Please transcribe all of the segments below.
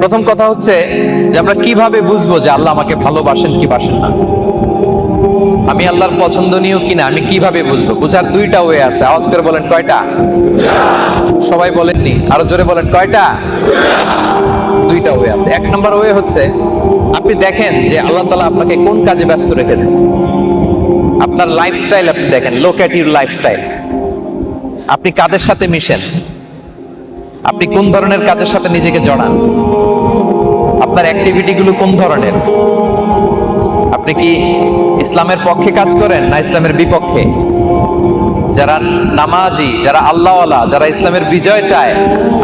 প্রথম কথা হচ্ছে যে আমরা কীভাবে বুঝব যে আল্লাহ আমাকে ভালোবাসেন কি বাসেন না? আমি আল্লাহর পছন্দনীয় কিনা আমি কীভাবে বুঝব? বুঝার দুইটা ওয়ে আছে। আওয়াজ করে বলেন কয়টা? সবাই বলেননি? আরও জোরে বলেন কয়টা? দুইটা ওয়ে আছে। এক নম্বর ওয়ে হচ্ছে, আপনি দেখেন যে আল্লাহ তালা আপনাকে কোন কাজে ব্যস্ত রেখেছে আপনার লাইফস্টাইল আপনি দেখেন লোক ইউর লাইফস্টাইল আপনি কাদের সাথে মিশেন? আপনি কোন ধরনের কাজের সাথে নিজেকে জড়ান? আপনার অ্যাক্টিভিটি গুলো কোন ধরনের? আপনি কি ইসলামের পক্ষে কাজ করেন না ইসলামের বিপক্ষে? যারা নামাজি, যারা আল্লাহওয়ালা, যারা ইসলামের বিজয় চায়,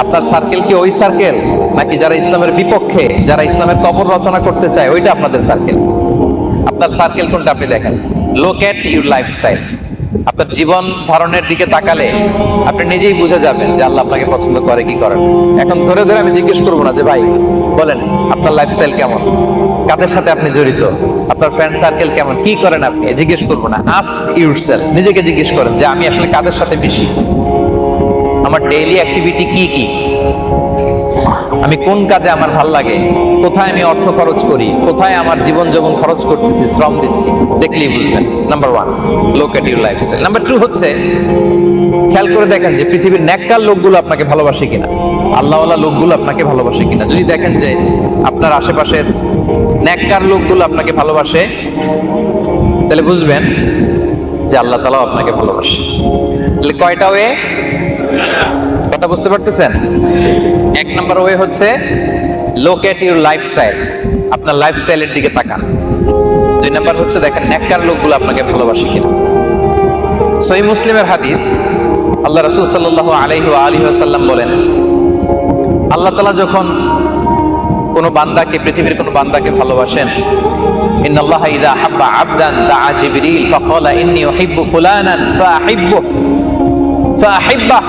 আপনার সার্কেল কি ওই সার্কেল নাকি যারা ইসলামের বিপক্ষে, যারা ইসলামের কবর রচনা করতে চায়, ওইটা আপনাদের সার্কেল আপনার সার্কেল কোনটা আপনি দেখেন? লোক এট ইউর লাইফস্টাইল আপনার জীবন ধারণের দিকে তাকালে আপনি নিজেই বুঝে যাবেন যে আল্লাহ আপনাকে পছন্দ করে, কি করেন। এখন ধরে ধরে আমি জিজ্ঞেস করব না যে, ভাই, বলেন, আপনার লাইফস্টাইল কেমন? কাদের সাথে আপনি জড়িত? আপনার ফ্রেন্ড সার্কেল কেমন? কি করেন আপনি? জিজ্ঞেস করব না। আস্ক ইউরসেলফ নিজেকে জিজ্ঞেস করেন যে, আমি আসলে কাদের সাথে মিশি? আমার ডেইলি অ্যাক্টিভিটি কি কি? আমি কোন কাজে আমার ভালো লাগে? কোথায় আমি অর্থ খরচ করি? কোথায় আমার জীবন জীবন খরচ করতেছি? শ্রম দিচ্ছি? দেখলেই বুঝবেন। Number one look at your lifestyle number two হচ্ছে, খেয়াল করে দেখেন যে পৃথিবীর ন্যাক্কার লোকগুলো আপনাকে ভালোবাসে কিনা। আল্লাহওয়ালা লোকগুলো আপনাকে ভালোবাসে কিনা। যদি দেখেন যে আপনার আশেপাশের ন্যাক্কার লোকগুলো আপনাকে ভালোবাসে, তাহলে বুঝবেন যে আল্লাহ তালাও আপনাকে ভালোবাসে। তাহলে কয়টা ওয়ে? কথা বুঝতে পারতেছেন? এক নম্বর ওয়ে হচ্ছে লোক এট ইউর লাইফস্টাইল আপনার লাইফস্টাইলের দিকে তাকান। দুই নাম্বার হচ্ছে দেখেন, নেককার লোকগুলো আপনাকে ভালোবাসে কিনা। সহি মুসলিমের হাদিস, আল্লাহ রসুল সাল্লাহ আলাইহি আলী আসাল্লাম বলেন, আল্লাহ তালা যখন কোনো বান্দাকে, পৃথিবীর কোনো বান্দাকে ভালোবাসেন ইন আল্লাহ ইদা হাব্বা আবদান, দাআ জিবরিল, ফাকালা ইন্নী উহিব্বু ফুলানান ফাআহিব্বুহু ফাআহিব্বাহ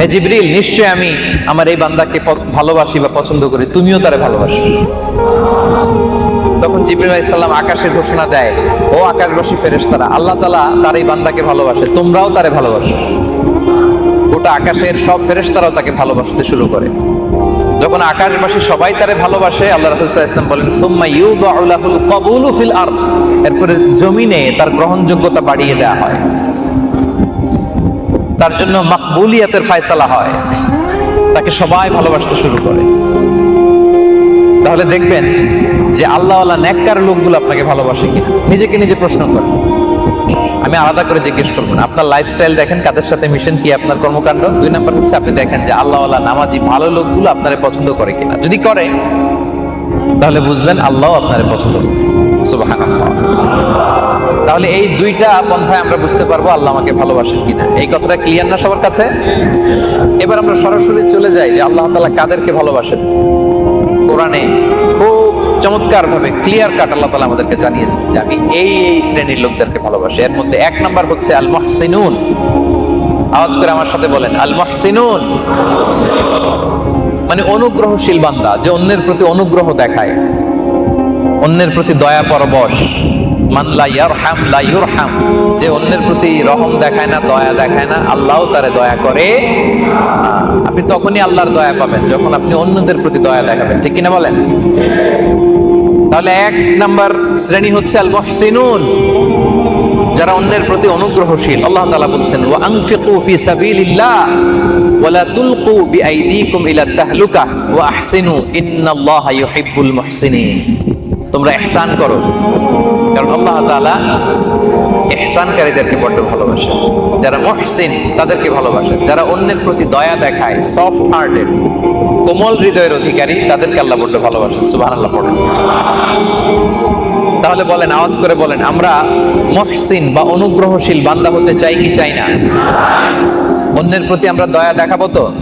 হে জিবরিল নিশ্চয় আমি আমার এই বান্দাকে ভালোবাসি বা পছন্দ করি, তুমিও তারে ভালোবাসো। তখন জিবরিল আলাইহিস সালাম আকাশের ঘোষণা দেয়, ও আকাশবাসী ফেরেশতারা, আল্লাহ তাআলা তার এই বান্দাকে ভালোবাসে, তোমরাও তারে ভালোবাসো। গোটা আকাশের সব ফেরেশতারাও তাকে ভালোবাসতে শুরু করে। যখন আকাশবাসী সবাই তারে ভালোবাসে, আল্লাহ রাসূল সাল্লাল্লাহু আলাইহি ওয়াসাল্লাম বলেন, সুম্মা ইউদাউ লাহুল কবুলু ফিল আরদ। এরপরে জমিনে তার গ্রহণযোগ্যতা বাড়িয়ে দেওয়া হয়। তার জন্য মাকবুলিয়াতের ফায়সালা হয়। তাকে সবাই ভালোবাসতে শুরু করে। তাহলে দেখবেন যে আল্লাহওয়ালা ন্যাক্কার লোকগুলো আপনাকে ভালোবাসে কিনা। নিজেকে নিজে প্রশ্ন করেন। আমি আলাদা করে জিজ্ঞেস করব না। আপনার লাইফস্টাইল দেখেন, কাদের সাথে মিশন, কি আপনার কর্মকাণ্ড? দুই নাম্বার হচ্ছে আপনি দেখেন যে আল্লাহওয়ালা নামাজি ভালো লোকগুলো আপনারে পছন্দ করে কিনা। যদি করে, তাহলে বুঝবেন আল্লাহ আপনারে পছন্দ করে। তাহলে এই দুইটা পন্থায় আমরা বুঝতে পারব আল্লাহ আমাকে ভালোবাসেন কিনা। এই কথাটা ক্লিয়ার না সবার কাছে? এবার আমরা সরাসরি চলে যাই যে আল্লাহ তাআলা কাদেরকে ভালোবাসেন? কোরআনে খুব চমৎকার ভাবে ক্লিয়ার কাট আল্লাহ তাআলা আমাদেরকে জানিয়েছেন যে আমি এই এই শ্রেণির লোকদেরকে ভালোবাসি। এর মধ্যে এক নাম্বার হচ্ছে আল মুহসিনুন আওয়াজ করে আমার সাথে বলেন আল মুহসিনুন মানে অনুগ্রহশীল বান্দা, যে অন্যের প্রতি অনুগ্রহ দেখায়, অন্যের প্রতি দয়া পরবশ। মান লা ইয়ারহাম, লা ইউরহাম। যে অন্যের প্রতি রহম দেখায় না, দয়া দেখায় না, আল্লাহও তারে দয়া করে। আপনি তখনই আল্লাহর দয়া পাবেন, যখন আপনি অন্যদের প্রতি দয়া দেখাবেন। ঠিক কিনা বলেন? তাহলে এক নাম্বার শ্রেণি হচ্ছে আল মুহসিনুন যারা অন্যের প্রতি অনুগ্রহশীল। আল্লাহ তাআলা বলছেন ওয়া আনফিকু ফি সাবিলিল্লাহ, ওয়ালা তুলকু বিআইদিকুম ইলা তাহলুকা, ওয়া আহসিনু ইন্নাল্লাহা ইউহিব্বুল মুহসিনিন। তোমরা ইহসান করো। কারণ আল্লাহ তাআলা ইহসানকারীদেরকে বড্ড ভালোবাসেন। যারা মুহসিন, তাদেরকে ভালোবাসেন। যারা অন্যের প্রতি দয়া দেখায় সফট হার্টেড কোমল হৃদয়ের অধিকারী, তাদেরকে আল্লাহ বড্ড ভালোবাসেন। সুবহানাল্লাহ পড়েন। তাহলে বলেন, আওয়াজ করে বলেন, আমরা মহসিন বা অনুগ্রহশীল বান্দা হতে চাই কি চাই না? অন্যের প্রতি আমরা দয়া দেখাবো তো?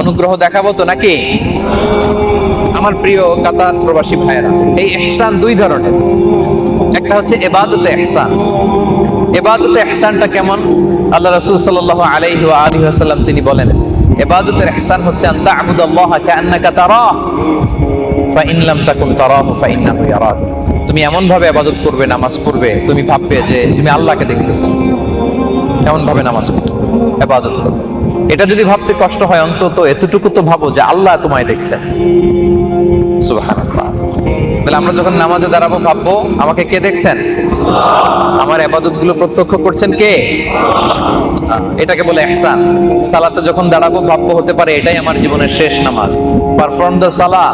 অনুগ্রহ দেখাবো তো নাকি? আমার প্রিয় কাতার প্রবাসী ভাইয়েরা, এই এহসান দুই ধরনের। একটা হচ্ছে এবাদতে এহসান এবাদতে এহসানটা কেমন? আল্লাহ রাসূল সাল্লাল্লাহু আলাইহি ওয়া আলিহি তিনি বলেন, এবাদতের এহসান হচ্ছে তুমি এমন ভাবে ইবাদত করবে, নামাজ পড়বে, তুমি ভাববে যে তুমি আল্লাহকে দেখতেছো। এমন ভাবে নামাজ পড়বে ইবাদত করবে এটা যদি ভাবতে কষ্ট হয়, অন্তত এতটুকু তো ভাবো যে আল্লাহ তোমায় দেখছেন তাহলে আমরা যখন নামাজে দাঁড়াবো, ভাববো, আমাকে কে দেখছেন? আমার আবাদতগুলো প্রত্যক্ষ করছেন কে? এটাকে বলে ইহসান। সালাতে যখন দাঁড়াবো, ভাববো হতে পারে এটাই আমার জীবনের শেষ নামাজ। পারফর্ম দ্য সালা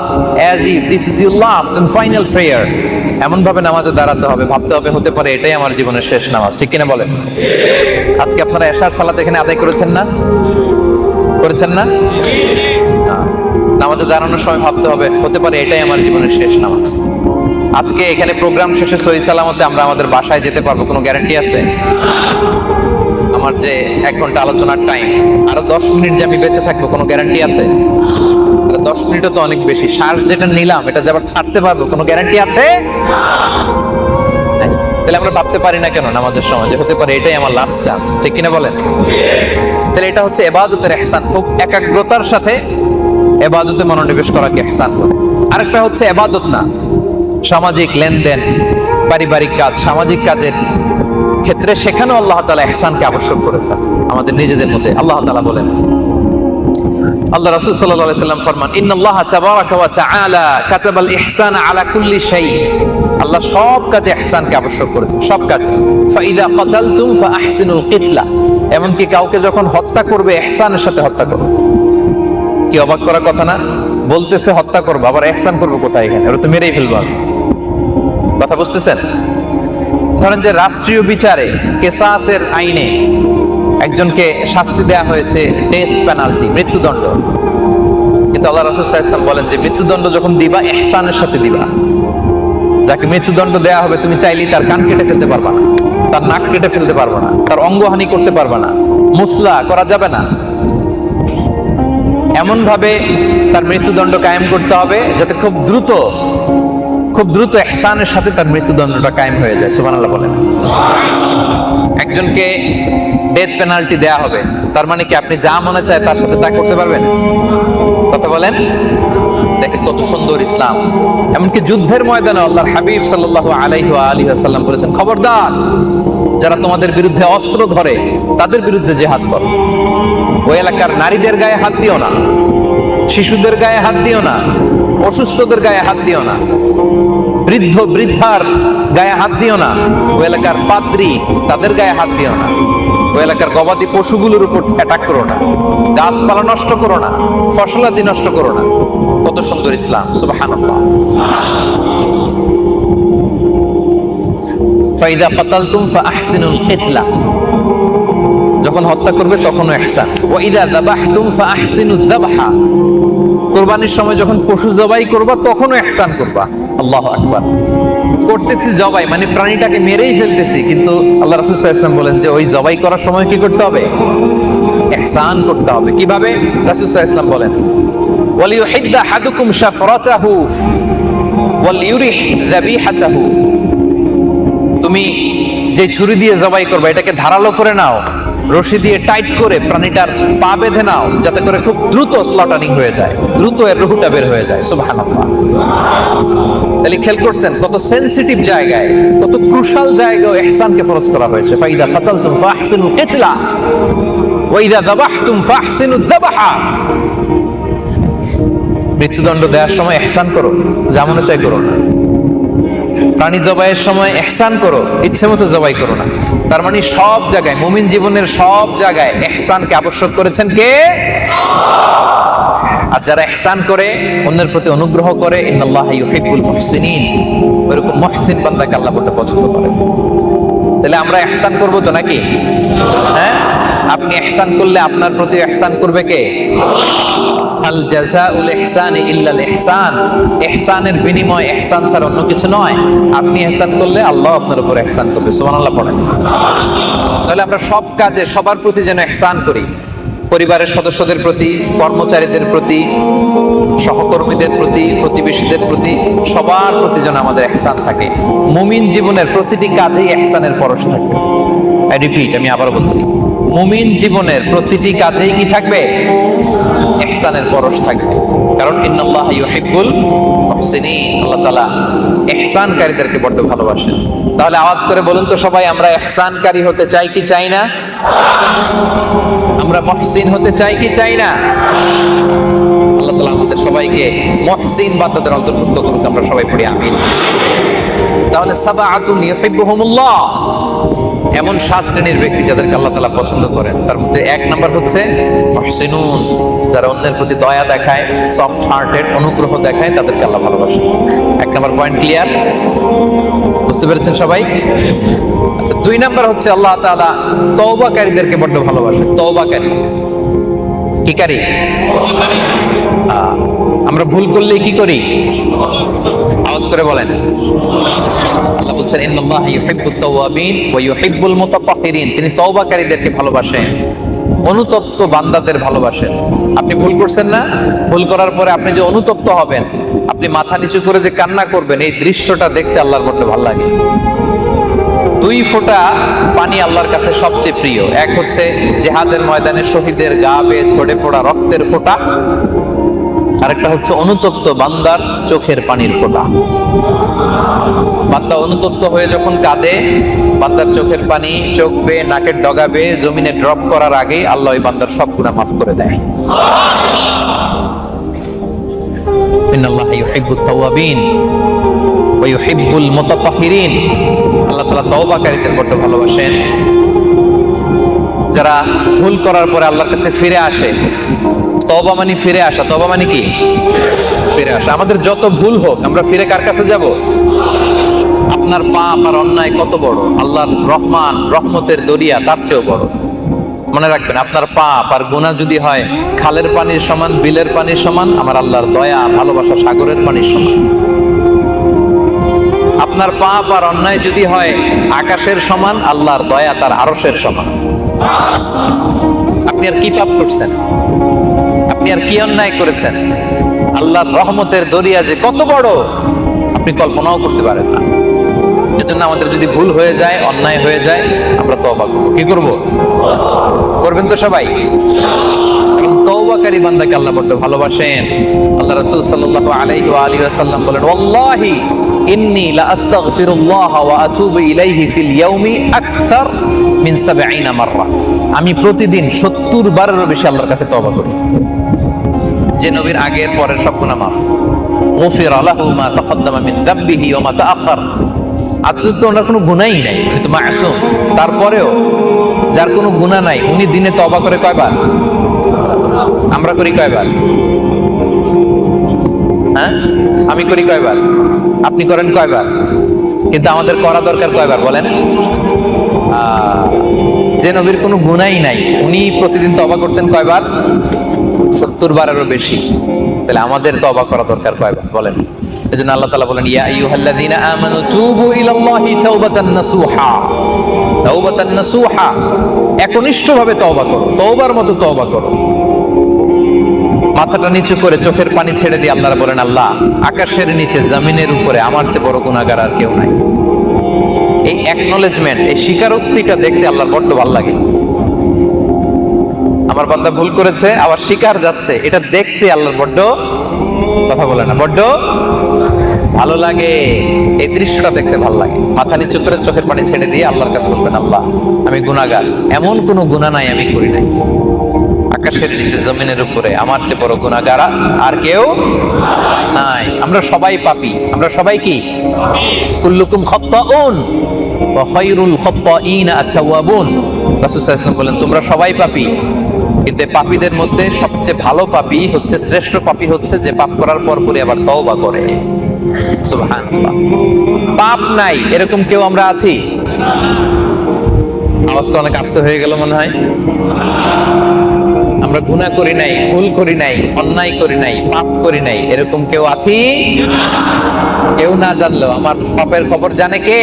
as if this is your last and final prayer এমন ভাবে নামাজে দাঁড়াতে হবে, ভাবতে হবে হতে পারে এটাই আমার জীবনের শেষ নামাজ। ঠিক কিনা বলেন? আজকে আপনারা এশার সালাত এখানে আদায় করেছেন না? করেছেন না। নামাজে দাঁড়ানোর সময় ভাবতে হবে, হতে পারে এটাই আমার জীবনের শেষ নামাজ। আজকে এখানে প্রোগ্রাম শেষে সহি সালামতে আমরা আমাদের বাসায় যেতে পারব, কোনো গ্যারান্টি আছে? আমার যে এক ঘণ্টা আলোচনার টাইম আরও দশ মিনিট যে আমি বেঁচে থাকব, কোনো গ্যারান্টি আছে? দশ মিনিটও তো অনেক বেশি শ্বাস যেটা নিলাম, এটা যে আবার ছাড়তে পারব, কোনো গ্যারান্টি আছে। তাহলে আমরা ভাবতে পারি না কেন নামাজের সময়, যে হতে পারে এটাই আমার লাস্ট চান্স ঠিক কিনা বলেন? তাহলে এটা হচ্ছে এবাদতের এহসান, খুব একাগ্রতার সাথে এবাদতে মনোনিবেশ করাকে এহসান বলে। আরেকটা হচ্ছে এবাদত না। সামাজিক লেনদেন, পারিবারিক কাজ, সামাজিক কাজের ক্ষেত্রে সেখানেও আল্লাহ তালা এহসানকে আবশ্যক করেছেন। আমাদের নিজেদের মধ্যে আল্লাহ তালা বলেন, আল্লাহ রাসূল সাল্লাল্লাহু সাল্লাম ফরমান, ইন্নাল্লাহ তাবারাকা ওয়া তাআলা কাতাবাল ইহসান আলা কুল্লি শাই আল্লাহ সব কাজে ইহসানকে আবশ্যক করেছেন, সব কাজে। ফাইদা কাতালতুম ফাআহসিনুল কিতলা। এমনকি কাউকে যখন হত্যা করবে, ইহসানের সাথে হত্যা করবে। কি অবাক করার কথা না? বলতেছে, হত্যা করব, আবার ইহসান করব কোথায় এখানে? ওরা তো মেরেই ফেলব। কথা বুঝতেছেন? ধরেন যে রাষ্ট্রীয় বিচারে কেসাসের আইনে একজনকে শাস্তি দেয়া হয়েছে ডেথ পেনাল্টি মৃত্যুদণ্ড। কিন্তু আল্লাহ রাসূল আলাইহি বলেন যে মৃত্যুদণ্ড যখন দিবা ইহসানের সাথে দিবা। যাকে মৃত্যুদণ্ড দেয়া হবে, তুমি চাইলেই তার কান কেটে ফেলতে পারবা না, তার নাক কেটে ফেলতে পারবা না, তার অঙ্গহানি করতে পারবা না। মুসলা করা যাবে না। এমন ভাবে তার মৃত্যুদণ্ড কায়েম করতে হবে যাতে খুব দ্রুত খুব দ্রুত এহসানের সাথে তার মৃত্যুদণ্ডটা কায়েম হয়ে যায়, সুবহানাল্লাহ বলেন। একজনকে ডেথ পেনাল্টি দেয়া হবে, তার মানে কি আপনি যা মনে চায় তার সাথে তা করতে পারবেন? কথা বলেন? দেখেন কত সুন্দর ইসলাম। এমনকি যুদ্ধের ময়দানে আল্লাহর হাবিব সাল্লাল্লাহু আলাইহি ওয়া আলিহি ওয়াসাল্লাম বলেছেন, খবরদার যারা তোমাদের বিরুদ্ধে অস্ত্র ধরে, তাদের বিরুদ্ধে জিহাদ করো। ওই এলাকার নারীদের গায়ে হাত দিও না, শিশুদের গায়ে হাত দিও না, অসুস্থদের গায়ে হাত দিও না, বৃদ্ধ, বৃদ্ধার গায়ে হাত দিও না, ওই এলাকার পাদ্রি তাদের গায়ে হাত দিও না, ওই এলাকার গবাদি পশুগুলোর উপর অ্যাটাক করো না, গাছপালা নষ্ট করো না, ফসলাদি নষ্ট করো না। কত সুন্দর ইসলাম, সুবহানাল্লাহ। ফাইদা কাতালতুম ফাআহসিনুল কিতলা। যখন হত্যা করবে তখনও ইহসান। ওয়া ইদা যাবাহতুম ফাআহসিনুয যাবহা। কোরবানির সময় যখন পশু জবাই করবা তখনও ইহসান করবা। আল্লাহু আকবার। করতেছি জবাই মানে প্রাণীটাকে মেরেই ফেলতেছি, কিন্তু আল্লাহ রাসূল সাল্লাল্লাহু বলেন যে ওই জবাই করার সময় কি করতে হবে? ইহসান করতে হবে। কীভাবে? রাসূল ওয়াসাল্লাম বলেন ওয়ালিয়ুহিদ্দা হাদুকুম শাফরাতাহু ওয়ালিয়ুরিহ যাবিহাতাহু। তুমি যে ছুরি দিয়ে জবাই করবে, এটাকে ধারালো করে নাও, রশি দিয়ে টাইট করে প্রাণীটার পা বেঁধে নাও, যাতে করে খুব দ্রুত স্লটারিং হয়ে যায়, দ্রুত এর রুহুটা বের হয়ে যায়, সুবহানাল্লাহ। তাহলে খেয়াল করছেন কত সেনসিটিভ জায়গায়, কত ক্রুশাল জায়গায় ইহসানকে ফরজ করা হয়েছে। ফাইদা কাতালতুম ফাহসিনু কিতলা, ওয়া ইদা যাবাহতুম ফাহসিনু যাবাহা মৃত্যুদণ্ড দেওয়ার সময় ইহসান করো, যা মনে চাই করো না। প্রাণী জবাইয়ের সময় এহসান করো, ইচ্ছে মতো জবাই করো না। তার মানে সব জায়গায়, মুমিন জীবনের সব জায়গায় এহসানকে আবশ্যক করেছেন কে? আর যারা এহসান করে, অন্যের প্রতি অনুগ্রহ করে, ইন্নাল্লাহ ইউহিব্বুল মুহসিনিন। ওইরকম মুহসিন বান্দাকে আল্লাহ বলতে পছন্দ করে তাহলে আমরা এহসান করব তো নাকি? হ্যাঁ? আপনি এহসান করলে আপনার প্রতি এহসান করবে কে? আল জাযাউল ইহসানি ইল্লাল ইহসান। ইহসানের বিনিময় ইহসান ছাড়া অন্য কিছু নয়। আপনি ইহসান করলে আল্লাহ আপনার উপর ইহসান করবে। সুবহানাল্লাহ পড়েন। তাহলে আমরা সব কাজে সবার প্রতি যেন ইহসান করি। পরিবারের সদস্যদের প্রতি, কর্মচারীদের প্রতি, সহকর্মীদের প্রতি, প্রতিবেশীদের প্রতি সবার প্রতি যেন আমাদের ইহসান থাকে। মুমিন জীবনের প্রতিটি কাজেই ইহসানের পরশ থাকে আই রিপিট আমি আবার বলছি। মুমিন জীবনের প্রতিটি কাজেই কি থাকবে? ইহসানের পরশ থাকবে। কারণ ইন্নাল্লাহ ইউহিব্বুল মুহসিনিন। আল্লাহ তাআলা ইহসানকারীদেরকে বড্ড ভালোবাসেন। তাহলে আওয়াজ করে বলুন তো সবাই, আমরা ইহসানকারী হতে চাই কি চাই না? আমরা মহসিন হতে চাই কি চাই না? আল্লাহ তাআলা আমাদের সবাইকে মহসিন বান্দাদের অন্তর্ভুক্ত করুক, আমরা সবাই পড়ি আমিন। তাহলে এমন সাত শ্রেণির ব্যক্তি যাদেরকে আল্লাহ তালা পছন্দ করেন, তার মধ্যে এক নাম্বার হচ্ছে যারা অন্যের প্রতি দয়া দেখায় সফট হার্টেড অনুগ্রহ দেখায়, তাদেরকে আল্লাহ ভালোবাসে এক নাম্বার পয়েন্ট ক্লিয়ার বুঝতে পেরেছেন সবাই? আচ্ছা দুই নাম্বার হচ্ছে আল্লাহ তাআলা তওবাকারীদেরকে বড্ড ভালোবাসে তওবাকারী। কি কারি? আমরা ভুল করলে কি করি? আওয়াজ করে বলেন। আল্লাহ বলছেন, ইন্নাল্লাহ ইউহিব্বুত তাওয়াবিন ওয়া ইউহিব্বুল মুতাতাহহিরিন তিনি তওবাকারীদেরকে ভালোবাসেন, অনুতপ্ত বান্দাদের ভালোবাসেন। আপনি ভুল করছেন না? ভুল করার পরে আপনি যে অনুতপ্ত হবেন, আপনি মাথা নিচু করে যে কান্না করবেন, এই দৃশ্যটা দেখতে আল্লাহর বড্ড ভালো লাগে। দুই ফোঁটা পানি আল্লাহর কাছে সবচেয়ে প্রিয়। এক হচ্ছে জেহাদের ময়দানে শহীদের গা বেয়ে ঝরে পড়া রক্তের ফোঁটা আরেকটা হচ্ছে অনুতপ্ত বান্দার চোখের পানির ফোঁটা। বান্দা অনুতপ্ত হয়ে যখন কাঁদে, বান্দার চোখের পানি চোখ বেয়ে নাকের ডগা বেয়ে জমিনে ড্রপ করার আগেই আল্লাহ ওই বান্দার সব গুণা মাফ করে দেয়। ইন্নাল্লাহ ইউহিব্বুত আল্লাহ তওবাকারীদের বড় ভালোবাসেন। যারা ভুল করার পরে আল্লাহর কাছে ফিরে আসে তওবা মানে ফিরে আসা। তওবা মানে কি? ফিরে আসা। আমাদের যত ভুল হোক, আমরা ফিরে কার কাছে যাব? আপনার পাপ আর অন্যায় কত বড়? আল্লাহর রহমান, রহমতের দরিয়া তার চেয়েও বড়। মনে রাখবেন, আপনার পাপ আর গুনাহ যদি হয়, খালের পানির সমান, বিলের পানির সমান, আমার আল্লাহর দয়া, ভালোবাসা সাগরের পানির সমান। আপনার পাপ আর অন্যায় যদি হয়, আকাশের সমান, আল্লাহর দয়া তার আরশের সমান। আপনি আর কি পাপ করছেন? আপনি আর কি অন্যায় করেছেন? আল্লাহর রহমতের দরিয়া যে কত বড়, আপনি কল্পনাও করতে পারেন না। এজন্য আমাদের যদি ভুল হয়ে যায়, অন্যায় হয়ে যায়, আমরা তওবা করব। কি করব? করবেন তো সবাই? কারণ তওবাকারী বান্দাকে আল্লাহ বড্ড ভালোবাসেন। আল্লাহ রাসূল সাল্লাল্লাহু আলাইহি ওয়া আলিহি ওয়াসাল্লাম বলেন, ওয়াল্লাহি ইন্নী লা আস্তাগফিরুল্লাহ ওয়া আতুবু ইলাইহি ফিল ইয়াউমি আকসার মিন 70 মাররা। আমি প্রতিদিন 70 বারেরও বেশি আল্লাহর কাছে তওবা করি। যে নবীর আগের পরের সব গুনাহ মাফ। গফির লাহু মা তাকদ্দামা মিন যামবিহি ওয়া মা তাআখার। আদৌ তো ওনার কোনো গুনাই নাই, উনি তো মাসুম। তারপরেও যার কোনো গুনাহ নাই, উনি দিনে তওবা করে কয়বার? আমরা করি কয়বার? হ্যাঁ? আমি করি কয়বার? আপনি করেন কয়বার? কিন্তু আমাদের করা দরকার কয়বার বলেন? যে নবীর কোনো গুনাই নাই, উনি প্রতিদিন তবা করতেন কয়বার? সত্তর বারেরও বেশি। তাহলে আমাদের তবা করা দরকার কয়বার? বলেন। এই জন্য আল্লাহ তালা বলেন, ইয়া একনিষ্ঠভাবে তওবা করো। তওবার মতো তওবা করো। মাথাটা নিচু করে চোখের পানি ছেড়ে দিয়ে আল্লাহরা বলেন, আল্লাহ, আকাশের নিচে, জমিনের উপরে আমার চেয়ে বড় গুণাগার আর কেউ নাই। এই অ্যাকনোলেজমেন্ট এই স্বীকারোক্তিটা দেখতে আল্লাহর বড্ড ভালো লাগে। আমার বান্দা ভুল করেছে, আবার শিকার যাচ্ছে। এটা দেখতে আল্লাহর বড্ড কথা বলে না। বড্ড ভালো লাগে। এই দৃশ্যটা দেখতে ভালো লাগে। মাথা নিচু করে চোখের পানি ছেড়ে দিয়ে আল্লাহর কাছে বলবেন, আল্লাহ, আমি গুনাহগার। এমন কোনো গুনাহ নাই, আমি করি নাই। আকাশের নিচে, জমিনের উপরে, আমার চেয়ে বড় গুণাগারা আর কেউ নাই। আমরা সবাই পাপি। আমরা সবাই কি? কুল্লুকুম খাত্তাউন ওয়া খায়রুল খাত্তাইনা আত-তাওয়াবুন। রাসূল সাল্লাল্লাহু আলাইহি বলেন, তোমরা সবাই পাপী। কিন্তু পাপীদের মধ্যে সবচেয়ে ভালো পাপি হচ্ছে, শ্রেষ্ঠ পাপি হচ্ছে যে পাপ করার পর পরে আবার তওবা করে। পাপ নাই, এরকম কেউ আমরা আছি? আওয়াজটা অনেক আস্তে হয়ে গেল মনে হয়। আমরা গুনাহ করি নাই, ভুল করি নাই, অন্যায় করি নাই, পাপ করি নাই, এরকম কেউ আছি? কেউ না জানলো আমার পাপের খবর জানে কে?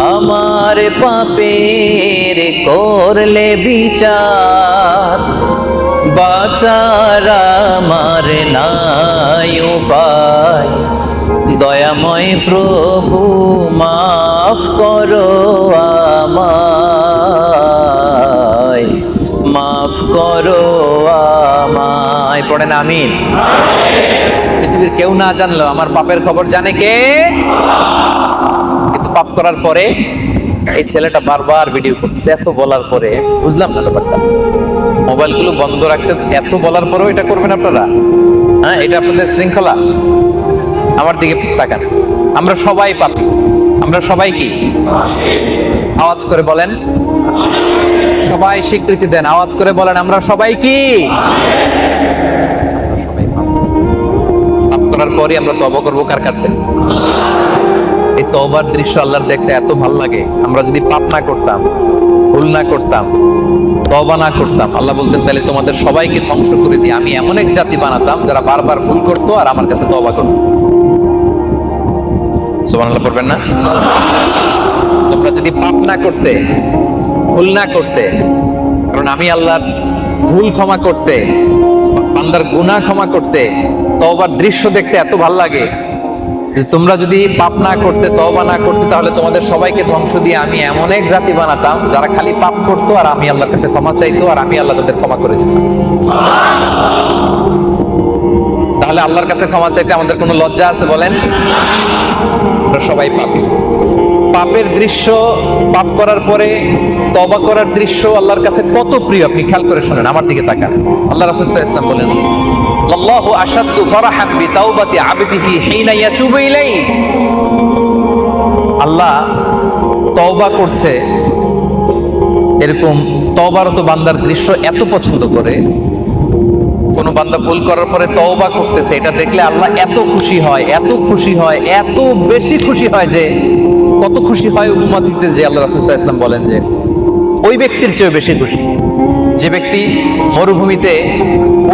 আমার পাপের করলে বিচার। বাচার আমার নাই উপায়। দয়াময় প্রভু, মাফ করো আমায়। মাফ করো আমায়। পড়েন আমিন। পৃথিবীর কেউ না জানলো আমার পাপের খবর জানে কে? পাপ করার পরে এই ছেলেটা বারবার ভিডিও করছে এত বলার পরে। বুঝলাম না ব্যাপারটা। মোবাইলগুলো বন্ধ রাখতে এত বলার পরেও এটা করবেন আপনারা? হ্যাঁ এটা আপনাদের শৃঙ্খলা। আমার দিকে তাকান। আমরা সবাই পাপি। আমরা সবাই কি? আওয়াজ করে বলেন। সবাই স্বীকৃতি দেন। আওয়াজ করে বলেন, আমরা সবাই কি? সবাই পাপী। পাপ করার পরে আমরা তবা করব কার কাছে? এই তবার দৃশ্য আল্লাহর দেখতে এত ভালো লাগে। আমরা যদি পাপ না করতাম, ভুল না করতাম তবা না করতাম, আল্লাহ বলতেন, তাহলে তোমাদের সবাইকে ধ্বংস করে দিয়ে আমি এমন এক জাতি বানাতাম যারা বারবার ভুল করতো আর আমার কাছে তবা করতো। সুবহানাল্লাহ পড়বেন না? তোমরা যদি পাপ না করতে, ভুল না করতে, কারণ আমি আল্লাহর ভুল ক্ষমা করতে, বান্দার গুনাহ ক্ষমা করতে, তওবার দৃশ্য দেখতে এত ভালো লাগে তোমরা যদি পাপ না করতে তবা না করতে, তাহলে তোমাদের সবাইকে ধ্বংস দিয়ে আমি এমন এক জাতি বানাতাম, যারা খালি পাপ করতো আর আমি আল্লাহর কাছে ক্ষমা চাইতো আর আমি আল্লাহ তাদের ক্ষমা করে দিতাম। তাহলে আল্লাহর কাছে ক্ষমা চাইতে আমাদের কোনো লজ্জা আছে বলেন? আমরা সবাই পাপি। পাপের দৃশ্য, পাপ করার পরে তবা করার দৃশ্য আল্লাহর কাছে কত প্রিয়, আপনি খেয়াল করে শোনেন, আমার দিকে তাকান। আল্লাহ রাসূল ওয়াসাল্লাম বলেন আল্লাহু আশাদ্দু ফারাহান বিতাওবাতি আবদিহি হিনা ইয়াতুবু ইলাইহি। আল্লাহ তওবা করছে। এরকম তওবারত বান্দার দৃশ্য এত পছন্দ করে। কোন বান্দা ভুল করার পরে তওবা করতেছে, এটা দেখলে আল্লাহ এত খুশি হয়, এত খুশি হয়, এত বেশি খুশি হয় যে, কত খুশি হয় উপমা দিতে যে আল্লাহ রাসূল ওয়াসাল্লাম বলেন যে, ওই ব্যক্তির চেয়ে বেশি খুশি। যে ব্যক্তি মরুভূমিতে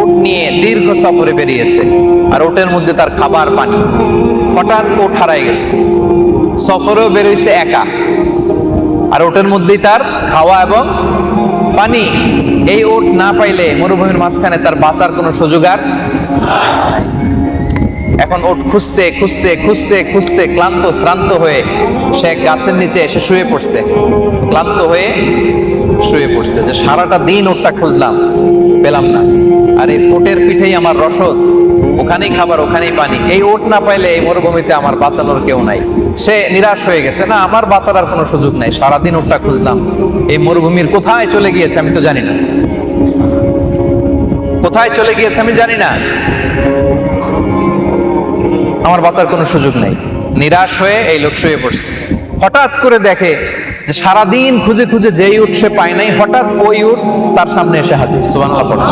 উট নিয়ে দীর্ঘ সফরে বেরিয়েছে আর ওটের মধ্যে তার খাবার, পানি হঠাৎ ওট হারাই গেছে। সফরেও বেরোইছে একা। আর ওটের মধ্যেই তার খাওয়া এবং পানি। এই ওট না পাইলে মরুভূমির মাঝখানে তার বাঁচার কোনো সুযোগ আর এখন ওট খুঁজতে খুঁজতে খুঁজতে খুঁজতে ক্লান্ত, শ্রান্ত হয়ে সে গাছের নিচে এসে শুয়ে পড়ছে। ক্লান্ত হয়ে শুয়ে পড়ছে যে সারাটা দিন ওটটা খুঁজলাম, পেলাম না। আর এই ওটের পিঠেই আমার রসদ, ওখানেই খাবার, ওখানেই পানি। এই ওট না পাইলে এই মরুভূমিতে আমার বাঁচানোর কেউ নাই। সে নিরাশ হয়ে গেছে, না, আমার বাঁচার আর কোনো সুযোগ নাই, সারাদিন ওটটা খুঁজলাম। এই মরুভূমির কোথায় চলে গিয়েছে আমি তো জানি না। কোথায় চলে গিয়েছে আমি জানি না। আমার বাঁচার কোনো সুযোগ নেই। নিরাশ হয়ে এই লোক শুয়ে পড়ছে। হঠাৎ করে দেখে সারাদিন খুঁজে খুঁজে যেই উঠ সে পায় নাই, হঠাৎ ওই উঠ তার সামনে এসে হাজির। সুবহানাল্লাহ, পড়ে।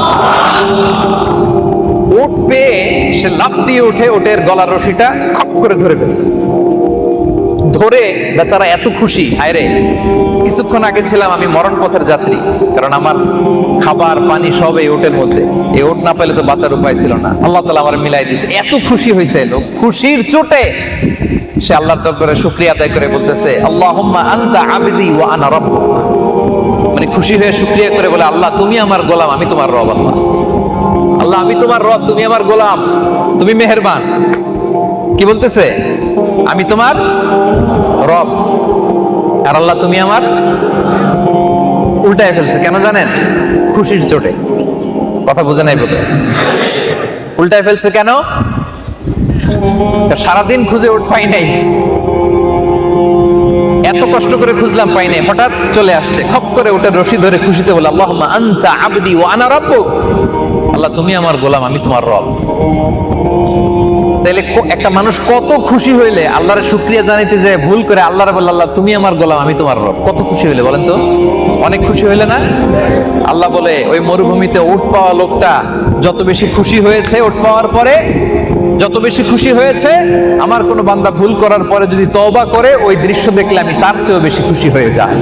উঠ পেয়ে সে লাফ দিয়ে উঠে ওটের গলার রশিটা খপ করে ধরে ফেলছে। ধরে, বেচারা এত খুশি হায়রে কিছুক্ষণ আগে ছিলাম আমি মরণ পথের যাত্রী, কারণ আমার খাবার, পানি সব এই ওটের মধ্যে। এই ওট না পেলে তো বাঁচার উপায় ছিল না। আল্লাহ তালা আমার মিলাই দিয়েছে। এত খুশি হয়েছে লোক। খুশির চোটে সে আল্লাহর দরবারে শুক্রিয়া আদায় করে বলতেছে, আল্লাহুম্মা আনতা আবদি ওয়া আনা রাব্বুক। মানে খুশি হয়ে শুক্রিয়া করে বলে, আল্লাহ, তুমি আমার গোলাম, আমি তোমার রব, আল্লাহ। আল্লাহ, আমি তোমার রব, তুমি আমার গোলাম, তুমি মেহেরবান। কি বলতেছে? আমি তোমার রব, আর আল্লাহ, তুমি আমার উল্টায় ফেলছে। কেন জানেন? খুশির চোটে। কথা বোঝে নাই বোধ উল্টায় ফেলছে কেন? সারাদিন খুঁজে উঠ পাই নাই। এত কষ্ট করে খুঁজলাম পাই নাই। হঠাৎ চলে আসছে। খপ করে ওটা রশি ধরে খুশিতে বলে আল্লাহ আনতা আবদি ও আনা রব্বুক। আল্লাহ, তুমি আমার গোলাম, আমি তোমার রব। তাইলে ক- একটা মানুষ কত খুশি হইলে আল্লাহর শুক্রিয়া জানাইতে যে ভুল করে আল্লাহর বলে আল্লাহ, তুমি আমার গোলাম, আমি তোমার রব। কত খুশি হইলে বলেন তো? অনেক খুশি হইলে না? আল্লাহ বলে, ওই মরুভূমিতে উট পাওয়া লোকটা যত বেশি খুশি হয়েছে উট পাওয়ার পরে যত বেশি খুশি হয়েছে, আমার কোনো বান্দা ভুল করার পরে যদি তওবা করে, ওই দৃশ্য দেখলে আমি তার চেয়েও বেশি খুশি হয়ে যাই।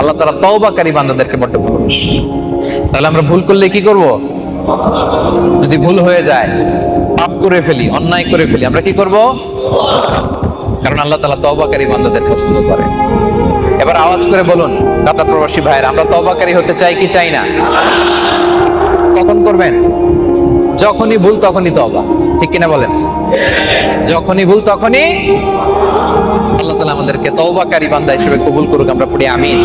আল্লাহ তওবাকারী বান্দাদেরকে বড্ড তাহলে আমরা ভুল করলে কি করব? যদি ভুল হয়ে যায়, পাপ করে ফেলি, অন্যায় করে ফেলি, আমরা কি করব? কারণ আল্লাহ তাআলা তওবাকারী বান্দাদের পছন্দ করে এবার আওয়াজ করে বলুন, কাতার প্রবাসী ভাইয়ের, আমরা তবাকারী হতে চাই কি চাই না? কখন করবেন? যখনই ভুল তখনই তবা। ঠিক কিনা বলেন? যখনই ভুল তখনই আল্লাহ তালা আমাদেরকে তওবাকারী বান্দা হিসেবে কবুল করুক, আমরা পড়ি আমিন।